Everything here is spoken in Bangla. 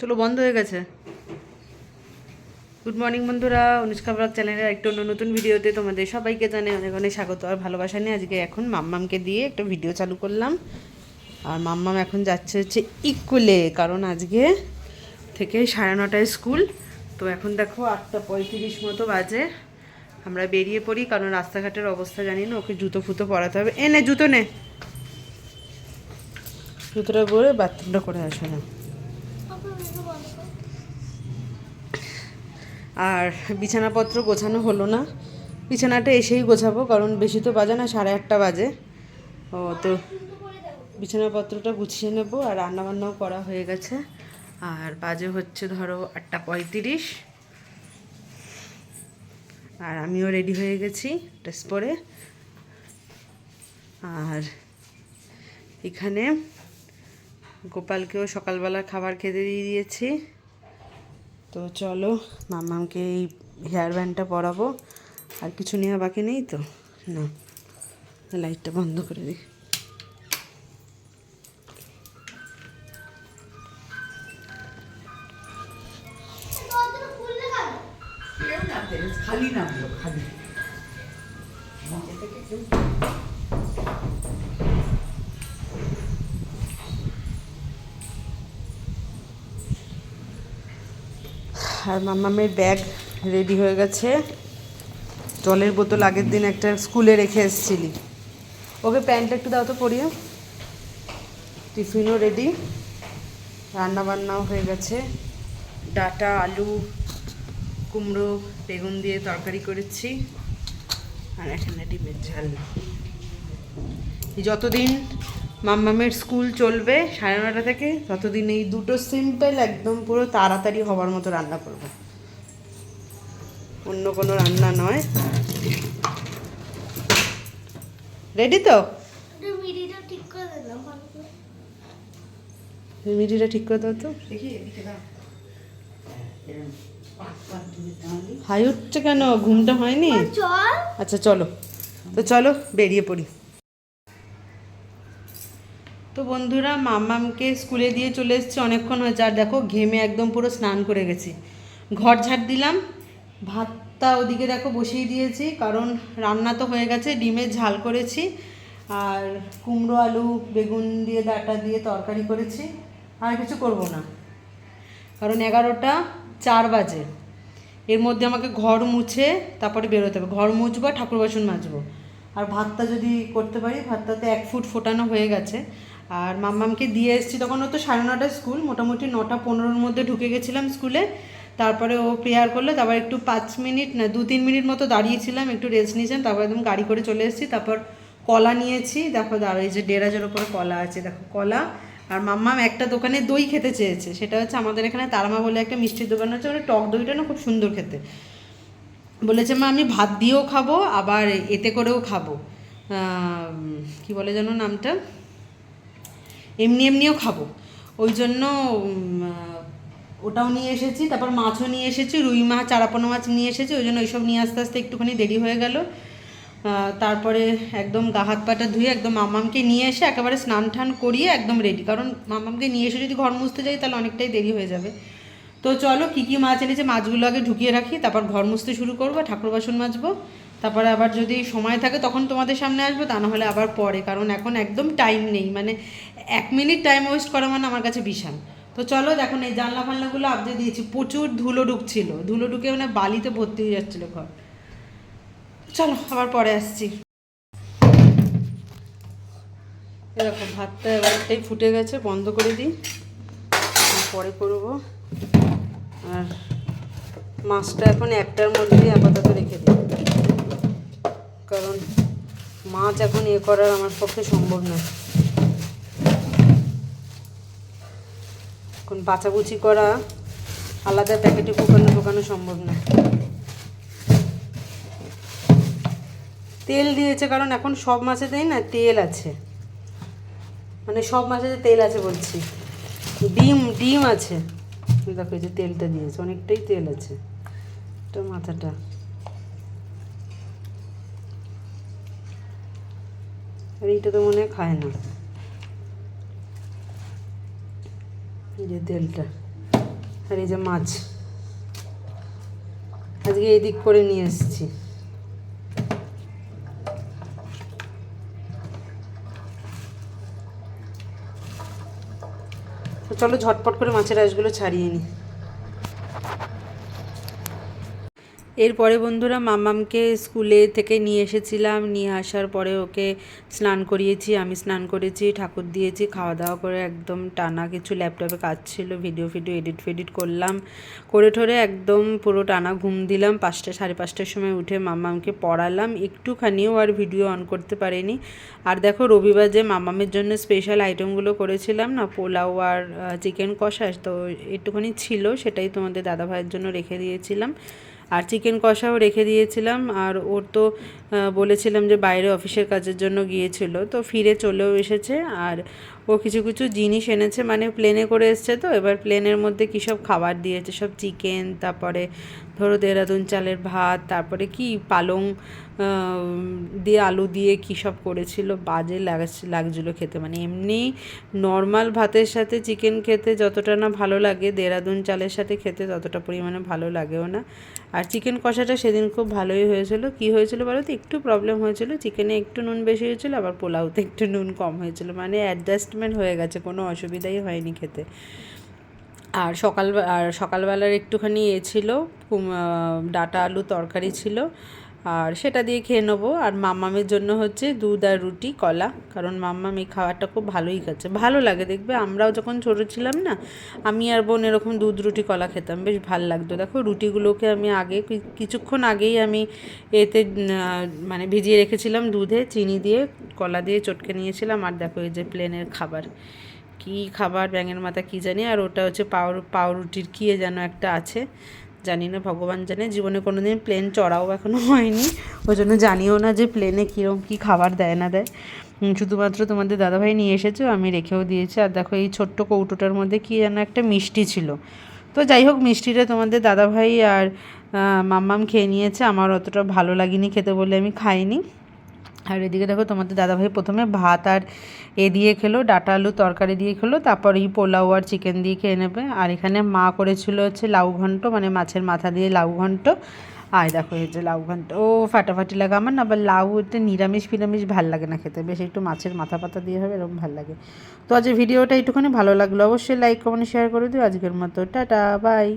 চলো বন্ধ হয়ে গেছে। গুড মর্নিং বন্ধুরা, অনুষ্কা ব্লগ চ্যানেলের একটা অন্য নতুন ভিডিওতে তোমাদের সবাইকে জানে অনেক অনেক স্বাগত। আর ভালোবাসা নিয়ে আজকে এখন মাম্মামকে দিয়ে একটা ভিডিও চালু করলাম। আর মাম্মাম এখন যাচ্ছে হচ্ছে ইকুলে কারণ আজকে থেকে সাড়ে নটায় স্কুল তো এখন দেখো আটটা পঁয়ত্রিশ মতো বাজে। আমরা বেরিয়ে পড়ি, কারণ রাস্তাঘাটের অবস্থা জানি না, ওকে জুতো ফুতো পরাতে হবে। এ নে, জুতো নে। জুতোটা পরে বাথরুমটা করে আসো না। আর বিছানাপত্র গোছানো হলো না। বিছানাটা এসেই গোছাবো, কারণ বেশি তো বাজে না, সাড়ে আটটা বাজে। ও, তো বিছানাপত্রটা গুছিয়ে নেব আর রান্নাবান্নাও করা হয়ে গেছে। আর বাজে হচ্ছে ধরো আটটা পঁয়ত্রিশ। আর আমিও রেডি হয়ে গেছি ড্রেস পরে। আর এখানে গোপালকেও সকালবেলা খাবার খেতে দিয়ে দিয়েছি। তো চলো, মামামকে এই হেয়ার ব্যান্ডটা পরাবো। আর কিছু নেওয়া বাকি নেই তো? না লাইটটা বন্ধ করে দিই। আর মামামের ব্যাগ রেডি হয়ে গেছে। জলের বোতল আগের দিন একটা স্কুলে রেখে এসেছিলি। ওকে প্যান্টটা একটু দাও তো পরিয়ে। টিফিনও রেডি। রান্না বান্নাও হয়ে গেছে। ডাটা, আলু, কুমড়ো, বেগুন দিয়ে তরকারি করেছি। আর এখানে ডিমের ঝাল। যতদিন মাম্মামের স্কুল চলবে সাড়ে নটা থেকে। ততদিন এই দুটো সিম্পল একদম পুরো তাড়াতাড়ি হবার মতো রান্না করব। অন্য কোনো রান্না নয়। রেডি তো? মিডিটা ঠিক করে দাও তো। হাই উঠছে কেন? ঘুমটা হয়নি? আচ্ছা চলো। তো চলো বেরিয়ে পড়ি। তো বন্ধুরা, মামামকে স্কুলে দিয়ে চলে এসেছি অনেকক্ষণ হয়েছে আর দেখো, ঘেমে একদম পুরো স্নান করে গেছি। ঘর ঝাড় দিলাম। ভাতটা ওদিকে দেখো বসিয়ে দিয়েছি, কারণ রান্না তো হয়ে গেছে ডিমের ঝাল করেছি। আর কুমড়ো আলু, বেগুন দিয়ে, ডাটা দিয়ে তরকারি করেছি। আর কিছু করব না, কারণ এগারোটা চার বাজে। এর মধ্যে আমাকে ঘর মুছে তারপরে বেরোতে হবে। ঘর মুছবো, ঠাকুর বাসন মাজবো। আর ভাতটা যদি করতে পারি, ভাতটাতে এক ফুট ফোটানো হয়ে গেছে। আর মাম্মামকে দিয়ে এসেছি, তখন ও তো সাড়ে নটায় স্কুল, মোটামুটি নটা পনেরোর মধ্যে ঢুকে গেছিলাম স্কুলে। তারপরে ও প্রেয়ার করল, তারপর একটু পাঁচ মিনিট, না, দু তিন মিনিট মতো দাঁড়িয়েছিলাম, একটু রেস্ট নিয়েছিলাম, তারপর একদম গাড়ি করে চলে এসেছি। তারপর কলা নিয়েছি দেখো দাঁড়ো এই যে ডেরাজের ওপরে কলা আছে, দেখো, কলা। আর মাম্মাম একটা দোকানে দই খেতে চেয়েছে, সেটা হচ্ছে আমাদের এখানে তারামা বলে একটা মিষ্টির দোকান আছে, ওটা টক দইটা না খুব সুন্দর খেতে। বলেছে, মা, আমি ভাত দিয়েও খাব, আবার এতে করেও খাব। কি বলে যেন নামটা? এমনি এমনিও খাব। ওই জন্য ওটাও নিয়ে এসেছি, তারপর মাছও নিয়ে এসেছি, রুই মাছ, চারাপোনা মাছ নিয়ে এসেছি, ওই জন্য ওইসব নিয়ে আসতে আসতে একটুখানি দেরি হয়ে গেল। তারপরে একদম গা হাত পাটা ধুয়ে একদম মামামকে নিয়ে এসে একেবারে স্নান টান করিয়ে একদম রেডি কারণ মামামকে নিয়ে এসে যদি ঘর মুছতে যাই, তাহলে অনেকটাই দেরি হয়ে যাবে। তো চলো কী কী মাছ এনেছে মাছগুলো আগে ঢুকিয়ে রাখি, তারপর ঘর মুছতে শুরু করব, ঠাকুর বাসন মাজবো। তারপরে আবার যদি সময় থাকে তখন তোমাদের সামনে আসব, তা নাহলে আবার পরে, কারণ এখন একদম টাইম নেই মানে এক মিনিট টাইম ওয়েস্ট করা মানে আমার কাছে বিশাল। তো চলো দেখুন এই জানলা ফানলাগুলো আপডে দিয়েছি, প্রচুর ধুলো ঢুকছিল, ধুলো ঢুকে মানে বালিতে ভর্তি হয়ে যাচ্ছিল ঘর। চলো আবার পরে আসছি। এরকম ভাতটা এবারটাই ফুটে গেছে, বন্ধ করে দিই পরে করব আর মাছটা এখন একটার মধ্যেই আপাতত রেখে দিই। কারণ মাছ এখন এ করার আমার পক্ষে সম্ভব নয়। এখন বাছাবুচি করা আলাদা প্যাকেটে ঢুকানো ঢোকানো সম্ভব নয়। তেল দিয়েছে কারণ এখন সব মাছেতেই না তেল আছে। মানে সব মাছেতে তেল আছে বলছি। ডিম ডিম আছে। দেখো যে তেলটা দিয়েছে, অনেকটাই তেল আছে। এটা মাথাটা। আর এইটা তো মনে হয় খায় না। এই যে তেলটা, আর এই যে মাছ। আজকে এই দিক করে নিয়ে এসেছি। চলো ঝটপট করে মাছের আঁশগুলো ছাড়িয়ে নিই এরপরে বন্ধুরা মামামকে স্কুলে থেকে নিয়ে এসেছিলাম, নিয়ে আসার পরে ওকে স্নান করিয়েছি, আমি স্নান করেছি, ঠাকুর দিয়েছি, খাওয়া দাওয়া করে একদম টানা কিছু ল্যাপটপে কাজ ছিল, ভিডিও ফিডিও এডিট ফেডিট করলাম, করে ঠরে একদম পুরো টানা ঘুম দিলাম, পাঁচটা সাড়ে পাঁচটার সময় উঠে মামামকে পড়ালাম, একটুখানিও আর ভিডিও অন করতে পারিনি। আর দেখো রবিবার যে মামামের জন্য স্পেশাল আইটেমগুলো করেছিলাম না, পোলাও আর চিকেন কষা, তো একটুখানি ছিল, সেটাই তোমাদের দাদা ভাইয়ের জন্য রেখে দিয়েছিলাম। আর চিকেন কষাও রেখে দিয়েছিলাম। আর ওর তো বলেছিলাম যে বাইরে অফিসের কাজের জন্য গিয়েছিল। তো ফিরে চলেও এসেছে। আর ও কিছু কিছু জিনিস এনেছে মানে প্লেনে করে এসছে তো, এবার প্লেনের মধ্যে কী সব খাবার দিয়েছে? সব চিকেন তারপরে ধরো দেরাদুন চালের ভাত, তারপরে কি পালং দিয়ে আলু দিয়ে কী সব করেছিল? বাজে লাগছিল খেতে মানে এমনি নর্মাল ভাতের সাথে চিকেন খেতে যতটা না ভালো লাগে দেরাদুন চালের সাথে খেতে ততটা পরিমাণে ভালো লাগেও না। আর চিকেন কষাটা সেদিন খুব ভালোই হয়েছিল। কি হয়েছিল বলো তো? একটু প্রবলেম হয়েছিল। চিকেনে একটু নুন বেশি হয়েছিল, আবার পোলাওতে একটু নুন কম হয়েছিল। মানে অ্যাডজাস্টমেন্ট হয়ে গেছে, কোনো অসুবিধাই হয়নি খেতে। আর সকাল, আর সকালবেলার একটুখানি এ ছিল ডাটা আলু তরকারি ছিল। আর সেটা দিয়ে খেয়ে নেব। আর মাম্মামের জন্য হচ্ছে দুধ আর রুটি, কলা। কারণ মাম্মাম এই খাবারটা খুব ভালোই খাচ্ছে। ভালো লাগে দেখবে। আমরাও যখন ছোটো ছিলাম না, আমি আর বোন এরকম দুধ, রুটি, কলা খেতাম। বেশ ভালো লাগতো। দেখো, রুটিগুলোকে আমি আগে কিছুক্ষণ আগেই আমি এতে মানে ভিজিয়ে রেখেছিলাম দুধে, চিনি দিয়ে, কলা দিয়ে চটকে নিয়েছিলাম। আর দেখো, এই যে প্লেনের খাবার। কি খাবার, ব্যাঙের মাথা কি জানি। আর ওটা হচ্ছে পাউ, পাউরুটির, কী যেন একটা আছে। জানি না, ভগবান জানে। জীবনে কোনো দিন প্লেন চড়াও এখনও হয়নি। ওই জন্য জানিও না যে প্লেনে কীরকম কী খাবার দেয় না দেয়। শুধুমাত্র তোমাদের দাদাভাই নিয়ে এসেছ, আমি রেখেও দিয়েছি। আর দেখো, এই ছোট্ট কৌটোটার মধ্যে কী যেন একটা মিষ্টি ছিল। তো যাই হোক, মিষ্টিটা তোমাদের দাদাভাই আর মাম্মাম খেয়ে নিয়েছে। আমার অতটা ভালো লাগেনি খেতে বলে আমি খাইনি। আর এদিকে দেখো তোমাদের দাদাভাই প্রথমে ভাত আর এ দিয়ে খেলো, ডাটা আলু তরকারি দিয়ে খেলো, তারপর এই পোলাও আর চিকেন দিয়ে খেয়ে নেবে। আর এখানে মা করেছিল হচ্ছে লাউ ঘন্ট মানে মাছের মাথা দিয়ে লাউ ঘন্ট। আর দেখো এই যে লাউ ঘন্ট, ও ফাটাফাটি লাগে আমার না, আবার লাউ এটা নিরামিষ ফিরামিষ ভালো লাগে না খেতে, বেশ একটু মাছের মাথা পাতা দিয়ে হবে এরকম ভালো লাগে। তো আজ ভিডিওটা একটুখানি ভালো লাগল অবশ্যই লাইক কমেন্ট শেয়ার করে দিও। আজকের মতো, টাটা বাই